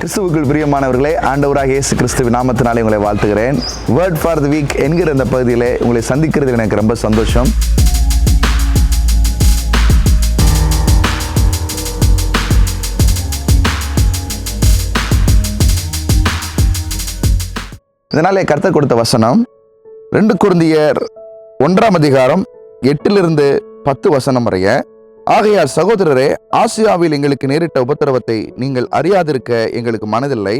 கிறிஸ்துவுக்குள் பிரியமானவர்களே ஆண்டவராக இயேசு கிறிஸ்துவ நாமத்தினாலே உங்களை வாழ்த்துகிறேன். வேர்ட் ஃபார் தி வீக் என்கிற இந்த பகுதியில் உங்களை சந்திக்கிறது எனக்கு ரொம்ப சந்தோஷம். இதனாலே கருத்தை கொடுத்த வசனம் ரெண்டு குருந்தியர் ஒன்றாம் அதிகாரம் எட்டிலிருந்து பத்து வசனம் வரைய. ஆகையால் சகோதரரே ஆசியாவில் எங்களுக்கு நேரிட்ட உபத்திரவத்தை நீங்கள் அறியாதிருக்க எங்களுக்கு மனதில்லை.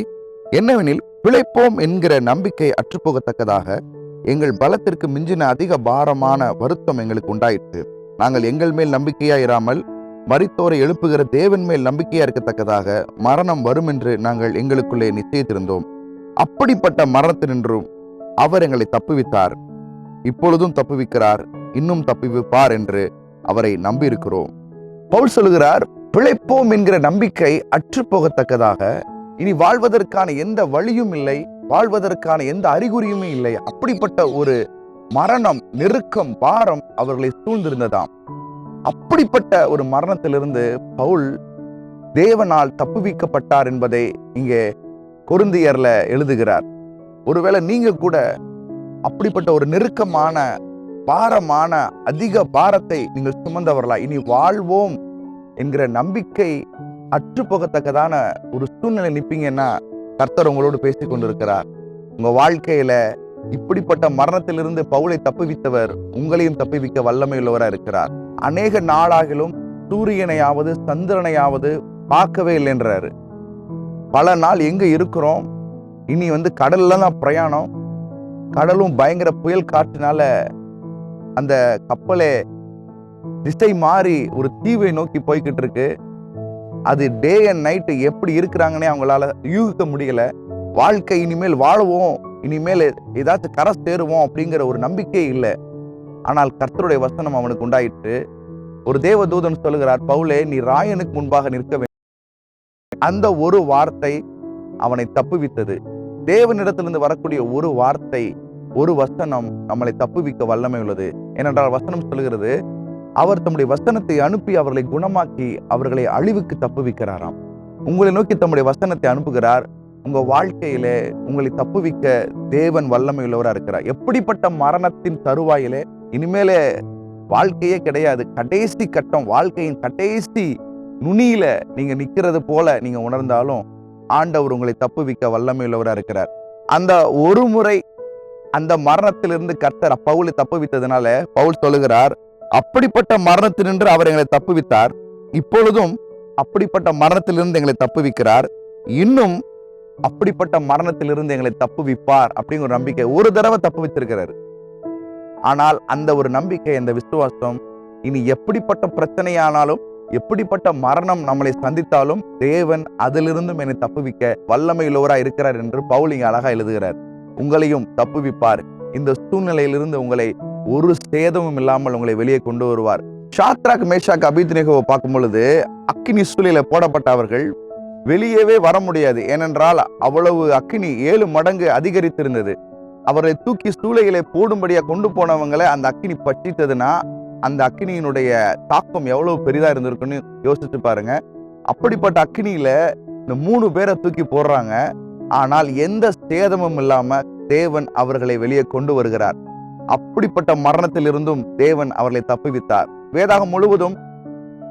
என்னவெனில் பிழைப்போம் என்கிற நம்பிக்கை அற்றுப்போகத்தக்கதாக எங்கள் பலத்திற்கு மிஞ்சின அதிக பாரமான வருத்தம் எங்களுக்கு உண்டாயிற்று. நாங்கள் எங்கள் மேல் நம்பிக்கையா இராமல் எழுப்புகிற தேவன் மேல் நம்பிக்கையா இருக்கத்தக்கதாக மரணம் வரும் என்று நாங்கள் எங்களுக்குள்ளே நிச்சயித்திருந்தோம். அப்படிப்பட்ட மரணத்தினின்றும் அவர் எங்களை தப்புவித்தார். இப்பொழுதும் தப்புவிக்கிறார் இன்னும் தப்புவிப்பார் என்று அவரை நம்பியிருக்கிறோம். பவுல் சொல்லுகிறார் பிழைப்போம் என்கிற நம்பிக்கை அற்றுப்போகத்தக்கதாக. இனி வாழ்வதற்கான எந்த வழியும் இல்லை வாழ்வதற்கான எந்த அறிகுறியுமே இல்லை. அப்படிப்பட்ட ஒரு மரணம் நெருக்கம் பாரம் அவர்களை சூழ்ந்திருந்ததாம். அப்படிப்பட்ட ஒரு மரணத்திலிருந்து பவுல் தேவனால் தப்புவிக்கப்பட்டார் என்பதை இங்கே கொருந்தியர்ல எழுதுகிறார். ஒருவேளை நீங்க கூட அப்படிப்பட்ட ஒரு நெருக்கமான பாரமான அதிக பாரத்தை நீங்கள் சுமந்தவர்களா? இனி வாழ்வோம் என்கிற நம்பிக்கை அற்றுப்போகத்தக்கதான ஒரு சூழ்நிலை நிற்பீங்கன்னா கர்த்தர் உங்களோடு பேசிக் கொண்டிருக்கிறார். உங்க வாழ்க்கையில இப்படிப்பட்ட மரணத்திலிருந்து பவுலை தப்புவித்தவர் உங்களையும் தப்புவிக்க வல்லமையுள்ளவராக இருக்கிறார். அநேக நாளாகிலும் சூரியனையாவது சந்திரனையாவது பார்க்கவே இல்லைன்றாரு. பல நாள் எங்க இருக்கிறோம்? இனி வந்து கடல்ல தான் பிரயாணம். கடலும் பயங்கர புயல் காற்றினால அந்த கப்பலே திசை மாறி ஒரு தீவை நோக்கி போய்கிட்டு இருக்கு அது டே அண்ட் நைட்டு எப்படி இருக்கிறாங்கன்னே அவங்களால யூகிக்க முடியல. வாழ்க்கை இனிமேல் வாழுவோம் இனிமேல் ஏதாச்சும் கரை சேருவோம் அப்படிங்கிற ஒரு நம்பிக்கை இல்லை. ஆனால் கர்த்தருடைய வசனம் அவனுக்கு உண்டாயிற்று. ஒரு தேவதூதன் சொல்லுகிறார் பவுலே நீ ராயனுக்கு முன்பாக நிற்க வேண்டும் அந்த ஒரு வார்த்தை அவனை தப்புவித்தது. தேவனிடத்திலிருந்து வரக்கூடிய ஒரு வார்த்தை ஒரு வசனம் நம்மளை தப்புவிக்க வல்லமை உள்ளது. ஏனென்றால் வசனம் சொல்கிறது அவர் தம்முடைய வசனத்தை அனுப்பி அவர்களை குணமாக்கி அவர்களை அழிவுக்கு தப்புவிக்கிறாராம். உங்களை நோக்கி தம்முடைய வசனத்தை அனுப்புகிறார். உங்க வாழ்க்கையில உங்களை தப்புவிக்க தேவன் வல்லமை உள்ளவரா இருக்கிறார். எப்படிப்பட்ட மரணத்தின் தருவாயிலே இனிமேலே வாழ்க்கையே கிடையாது. கடைசி கட்டம் வாழ்க்கையின் கடைசி நுனியில நீங்க நிக்கிறது போல நீங்க உணர்ந்தாலும் ஆண்டவர் உங்களை தப்புவிக்க வல்லமை உள்ளவரா இருக்கிறார். அந்த ஒரு முறை அந்த மரணத்திலிருந்து கர்த்தர் பவுலை தப்புவித்ததுனால பவுல் சொல்லுகிறார் அப்படிப்பட்ட மரணத்தினின்று அவர் எங்களை தப்புவித்தார் இப்பொழுதும் அப்படிப்பட்ட மரணத்திலிருந்து எங்களை தப்புவிக்கிறார் இன்னும் அப்படிப்பட்ட மரணத்திலிருந்து எங்களை தப்புவிப்பார் அப்படிங்கிற நம்பிக்கை ஒரு தடவை தப்பு வச்சிருக்கிறாரு ஆனால் அந்த ஒரு நம்பிக்கை அந்த விசுவாசம் இனி எப்படிப்பட்ட பிரச்சனையானாலும் எப்படிப்பட்ட மரணம் நம்மளை சந்தித்தாலும் தேவன் அதிலிருந்தும் என்னை தப்புவிக்க வல்லமை உள்ளவராய் இருக்கிறார் என்று பவுலிங் அழகா எழுதுகிறார். உங்களையும் தப்புவிப்பார். இந்த சூழ்நிலையிலிருந்து உங்களை ஒரு சேதமும் இல்லாமல் உங்களை வெளியே கொண்டு வருவார். ஷாத்ராக் மேஷாக் அபித்னேகோவை பார்க்கும் பொழுது அக்கினி சூழலில் போடப்பட்ட அவர்கள் வெளியவே வர முடியாது. ஏனென்றால் அவ்வளவு அக்கினி ஏழு மடங்கு அதிகரித்திருந்தது. அவரை தூக்கி சூளைகளை போடும்படியாக கொண்டு போனவங்களை அந்த அக்கினி பற்றித்ததுன்னா அந்த அக்கினியினுடைய தாக்கம் எவ்வளவு பெரிதாக இருந்திருக்குன்னு யோசிச்சு பாருங்க. அப்படிப்பட்ட அக்கினியில இந்த மூணு பேரை தூக்கி போடுறாங்க. ஆனால் எந்த சேதமும் இல்லாம தேவன் அவர்களை வெளியே கொண்டு வருகிறார். அப்படிப்பட்ட மரணத்திலிருந்தும் தேவன் அவர்களை தப்புவித்தார். வேதாகம் முழுவதும்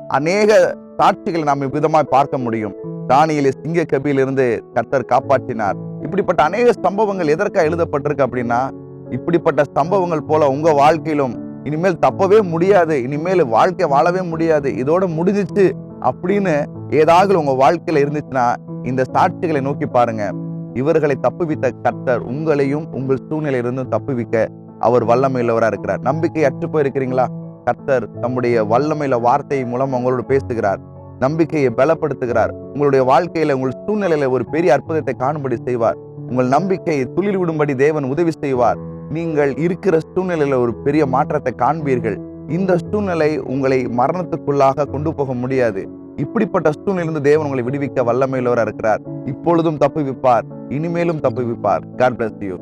அநேக சாட்சிகளை நாம் விதமாய் பார்க்க முடியும். தானியலை சிங்க கபியிலிருந்து கர்த்தர் காப்பாற்றினார். இப்படிப்பட்ட அநேக சம்பவங்கள் எதற்காக எழுதப்பட்டிருக்கு அப்படின்னா இப்படிப்பட்ட சம்பவங்கள் போல உங்க வாழ்க்கையிலும் இனிமேல் தப்பவே முடியாது இனிமேல் வாழ்க்கை வாழவே முடியாது இதோட முடிஞ்சிச்சு அப்படின்னு ஏதாவது உங்க வாழ்க்கையில இருந்துச்சுன்னா இந்த சாட்சிகளை நோக்கி பாருங்க. இவர்களை தப்புவித்த கர்த்தர் உங்களையும் உங்கள் சூழ்நிலையிலிருந்தும் தப்புவிக்க அவர் வல்லமையுள்ளவராக இருக்கிறார். நம்பிக்கை அற்று போயிருக்கிறீங்களா? கர்த்தர் தம்முடைய வல்லமையில வார்த்தை மூலம் உங்களோடு பேசுகிறார். நம்பிக்கையை பலப்படுத்துகிறார். உங்களுடைய வாழ்க்கையில உங்கள் சூழ்நிலையில ஒரு பெரிய அற்புதத்தை காணும்படி செய்வார். உங்கள் நம்பிக்கையை துளிர் விடும்படி தேவன் உதவி செய்வார். நீங்கள் இருக்கிற சூழ்நிலையில ஒரு பெரிய மாற்றத்தை காண்பீர்கள். இந்த சூழ்நிலை உங்களை மரணத்துக்குள்ளாக கொண்டு போக முடியாது. இப்படிப்பட்ட சூழ்நிலிருந்து தேவன் உங்களை விடுவிக்க வல்லமையுள்ளவராக இருக்கிறார். இப்பொழுதும் தப்புவிப்பார். இனிமேலும் தப்புவிப்பார். God bless you